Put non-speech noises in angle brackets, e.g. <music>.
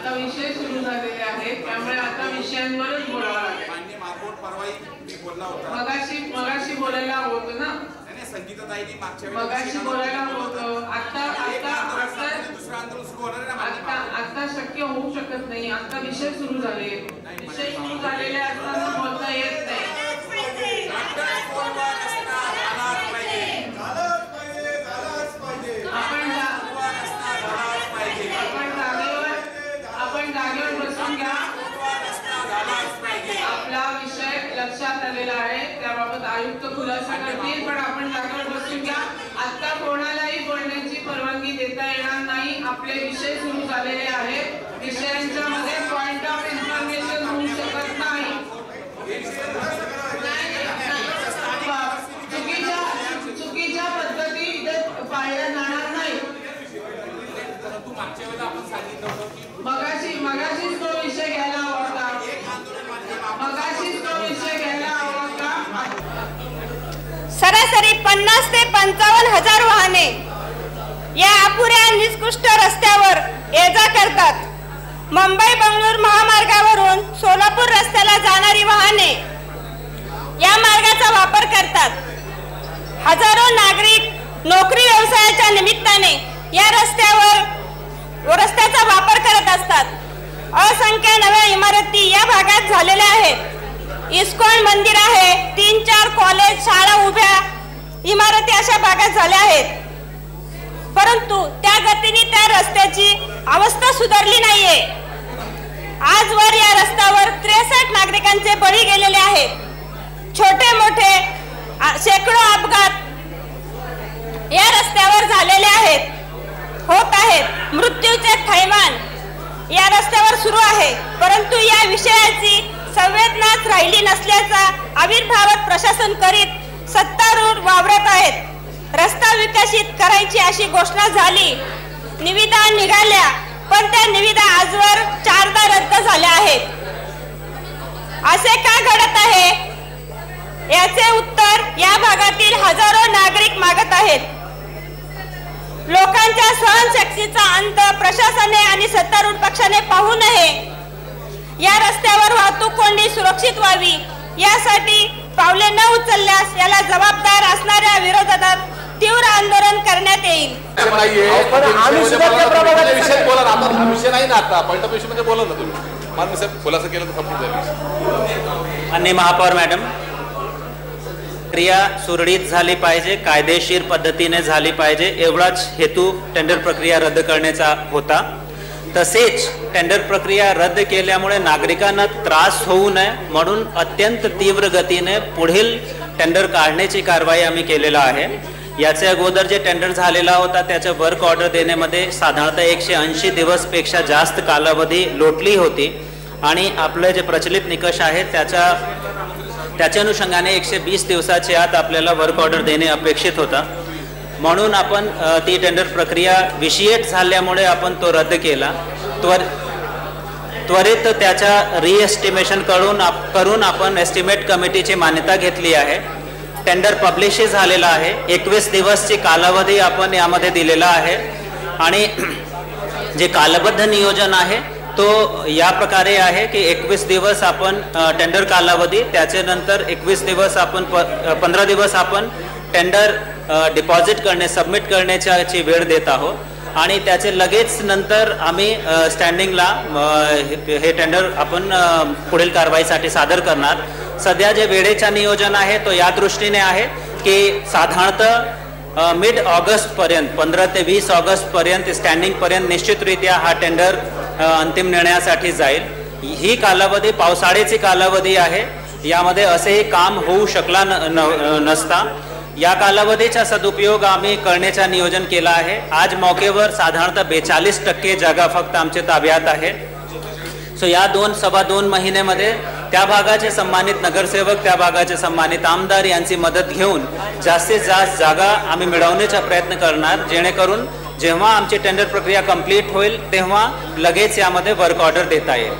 आता विषय सुरू झालेले आहेत त्यामुळे आता विषयांवरच बोलावं लागेल. मान्य मागोट परवाई मी बोलला होता. मगाशी मगाशी बोलायला होतं ना? संगीताताईंनी मागच्या मगाशी बोलायला होतं. आता आता आता संपलं, दुसरं आंदोलन सुरू होणार आहे ना मान्य आता मागोट. आता शक्य होऊ शकत नाही. आता विषय सुरू झाले. विषय सुरू झालेले असताना बोलता येत लक्षात आहे. त्याबाबत आयुक्त खुलासा करतील पण आपण जागेवर बसून घ्या आता कोणालाही बोलण्याची परवानगी देता येणार नाही. आपले विषय सुरू झालेले आहेत. विषयांच्या मध्ये पॉइंट ऑफ इन्फॉर्मेशन होऊ शकत नाही, नाही. चुकीच्या चुकीच्या पद्धती इथे पाळल्या जाणार नाही परंतु मागच्या वेळेला आपण सांगितलं होतं की मगाशी मगाशीच तो विषय घ्यायला हवा होता आंदोलन मान्य मागोट मगाशीच तो विषय घ्यायला हवा होता सरासरी पन्नास ते पंचावन्न हजार वाहने या अपुऱ्या निष्कृष्ट रस्त्यावर ये जा करतात. मुंबई बंगळूर महामार्गावरून सोलापूर रस्त्याला जाणारी वाहने या मार्गाचा वापर करतात. हजारो नागरिक नोकरी व्यवसायाच्या निमित्ताने या रस्त्यावर रस्त्याचा वापर करत असतात. असंख्य नव्या इमारती या भागात झालेल्या आहेत. इस्कॉन मंदिर आहे. तीन चार कॉलेज शाळा उभ्या. इमारती अशा भागात झाल्या आहेत. परंतु त्या गतीने त्या रस्त्याची अवस्था सुधारली नाहीये. आजवर या रस्त्यावर त्रेसष्ट नागरिकांचे बळी गेलेले आहेत. छोटे मोठे शेकडो अपघात या रस्त्यावर झालेले आहेत. होत आहेत. मृत्यूचे थैमान या रस्त्यावर सुरू आहे परंतु या विषयाची संवेदनाच राहिली नसल्याचा आविर्भावात प्रशासन करीत सत्तारूढ वावरत आहेत. रस्ता विकसित करायची अशी घोषणा झाली. निविदा निघाल्या पण त्या निविदा आजवर चारदा रद्द झाल्या आहेत. असे का घडत आहे? याचे उत्तर या भागातील हजारो नागरिक मागत आहेत. लोकांच्या सहनशक्तीचा अंत प्रशासने आणि सत्तारूढ पक्षाने पाहू नये. या रस्त्यावर वाहतूक कोंडी सुरक्षित व्हावी. यासाठी पावले न उचलल्यास याला जबाबदार असणाऱ्या विरोधात तीव्र आंदोलन करण्यात येईल. नाहीये पण आम्ही सुद्धा त्या प्रभागात विषय बोला ना. आता विषय नाही ना आता. पॉईंट ऑफमध्ये बोला ना तुम्ही. मानवी साहेब खुलासा केला तर संपून जाईल माननीय महापौर मॅडम क्रिया सुरळीत झाली पाहिजे कायदेशीर पद्धतीने झाली पाहिजे. एवढाच हेतू टेंडर प्रक्रिया रद्द करण्याचा होता. तसेच टेंडर प्रक्रिया रद्द केल्यामुळे नागरिकांना त्रास होऊ नये म्हणून अत्यंत तीव्र गतीने पुढील टेंडर काढण्याची कारवाई आम्ही केलेला आहे. याचे अगोदर जे टेंडर झालेला होता त्याचं वर्क ऑर्डर देण्यामध्ये साधारणतः एकशे ऐंशी दिवसपेक्षा जास्त कालावधी लोटली होती आणि आपले जे प्रचलित निकष आहेत त्याच्या त्याच्या अनुषंगाने एकशे वीस दिवसाच्या आत आपल्याला वर्क ऑर्डर देणे अपेक्षित होता. म्हणून आपण ती टेंडर प्रक्रिया विशिएट झाल्यामुळे आपण तो रद्द केला. त्वर त्वरित त्याच्या रिएस्टिमेशन करून आप करून आपण एस्टिमेट कमिटीची मान्यता घेतली आहे. टेंडर पब्लिशही झालेला आहे. एकवीस दिवसची कालावधी आपण यामध्ये दिलेला आहे. आणि <clears throat> जे कालबद्ध नियोजन आहे तो या प्रकारे आहे की एकवीस दिवस आपण टेंडर कालावधी त्याच्यानंतर एकवीस दिवस आपण प पंधरा दिवस आपण टेंडर डिपॉझिट करणे सबमिट करण्याच्याची वेळ देत आहोत. आणि त्याचे लगेच नंतर आम्ही स्टँडिंगला हे टेंडर आपण पुढील कारवाईसाठी सादर करणार. सध्या जे वेळेचा नियोजन आहे तो या दृष्टीने आहे की साधारणतः मिड ऑगस्ट पर्यंत पंधरा ते वीस ऑगस्ट पर्यंत स्टँडिंग पर्यंत निश्चितरित्या हा टेंडर अंतिम निर्णयासाठी जाईल. ही कालावधी पावसाळ्याची कालावधी आहे. यामध्ये असेही काम होऊ शकला न- न- नसता. या कालावधीचा सदुपयोग आम्ही करण्याचा नियोजन केला आहे. आज मौकेवर साधारणतः बेचाळीस टक्के जागा फक्त आमच्या ताब्यात आहे सो या दोन सभा दोन महिन्यामध्ये त्या भागाचे सन्मानित नगरसेवक त्या भागाचे सन्मानित आमदार यांची मदत घेऊन जास्तीत जास्त जागा आम्ही मिळवण्याचा प्रयत्न करणार. जेणेकरून जेव्हा आमची टेंडर प्रक्रिया कंप्लीट होईल तेव्हा लगेच यामध्ये वर्क ऑर्डर देता येईल.